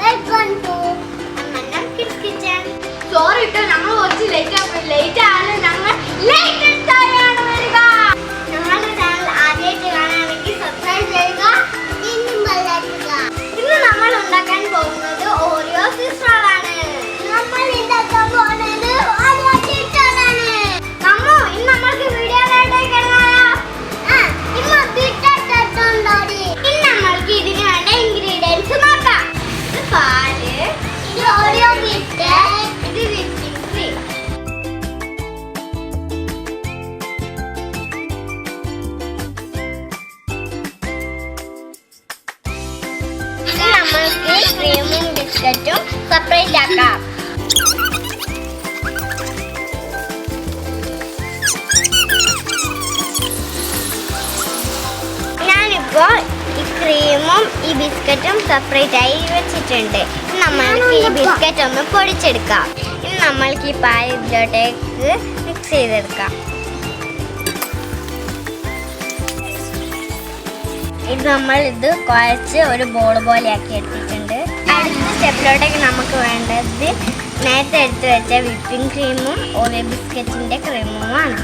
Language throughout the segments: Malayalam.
വെൽക്കം ടു കിച്ചൻ സോറി കേട്ടോ ഞങ്ങൾ കുറച്ച് ലേറ്റ് ലേറ്റ് ആണ് നമ്മൾക്ക് ക്രീമും ബിസ്ക്കറ്റും സെപ്പറേറ്റ് ആക്കാം. ഞാനിപ്പോ ഈ ക്രീമും ഈ ബിസ്ക്കറ്റും സെപ്പറേറ്റ് ആയി വെച്ചിട്ടുണ്ട്. നമ്മൾക്ക് ഈ ബിസ്ക്കറ്റ് ഒന്ന് പൊടിച്ചെടുക്കാം. ഇനി നമ്മൾക്ക് ഈ പാൽ ഇതിലോട്ടേക്ക് മിക്സ് ചെയ്തെടുക്കാം. ഇത് നമ്മൾ ഇത് കുഴച്ച് ഒരു ബോൾ പോലെ ആക്കി എടുത്തിട്ടുണ്ട്. അടുത്ത സ്റ്റെപ്പിലോട്ടേക്ക് നമുക്ക് വേണ്ടത് നേരത്തെ എടുത്ത് വെച്ച വിപ്പിംഗ് ക്രീമും ഓറിയോ ബിസ്ക്കറ്റിന്റെ ക്രീമുമാണ്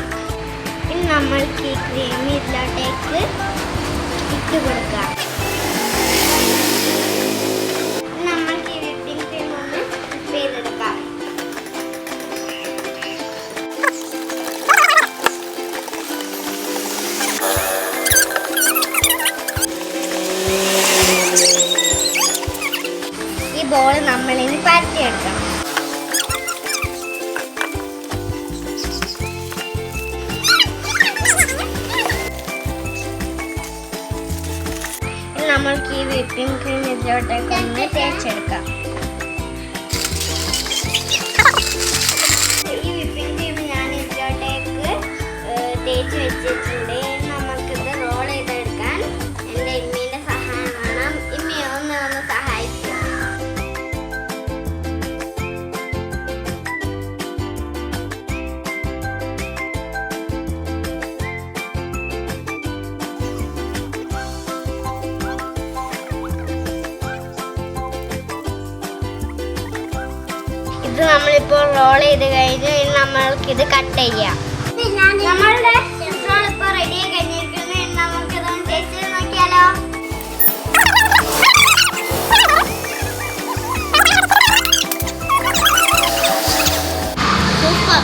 ഇനി നമ്മൾക്ക് ഈ ക്രീം ഇതിലോട്ടേക്ക് ഇട്ട് കൊടുക്കാം. നമ്മളിനി നമ്മൾക്ക് ഈ വിപ്പിംഗ് ക്രീം ഇതിലോട്ടേക്ക് ഒന്ന് തേച്ചെടുക്കാം. ഈ വിപ്പിംഗ് ക്രീം ഞാൻ ഇതിലോട്ടേക്ക് തേച്ച് വെച്ചിട്ടുണ്ട്. ഇത് നമ്മളിപ്പോൾ റോൾ ചെയ്ത് കഴിഞ്ഞു ഇനി നമ്മൾക്ക് ഇത് കട്ട് ചെയ്യാം. നമ്മളുടെ ചിത്രം ഇപ്പോൾ റെഡി ചെയ്ത് നോക്കിയാലോ സൂപ്പർ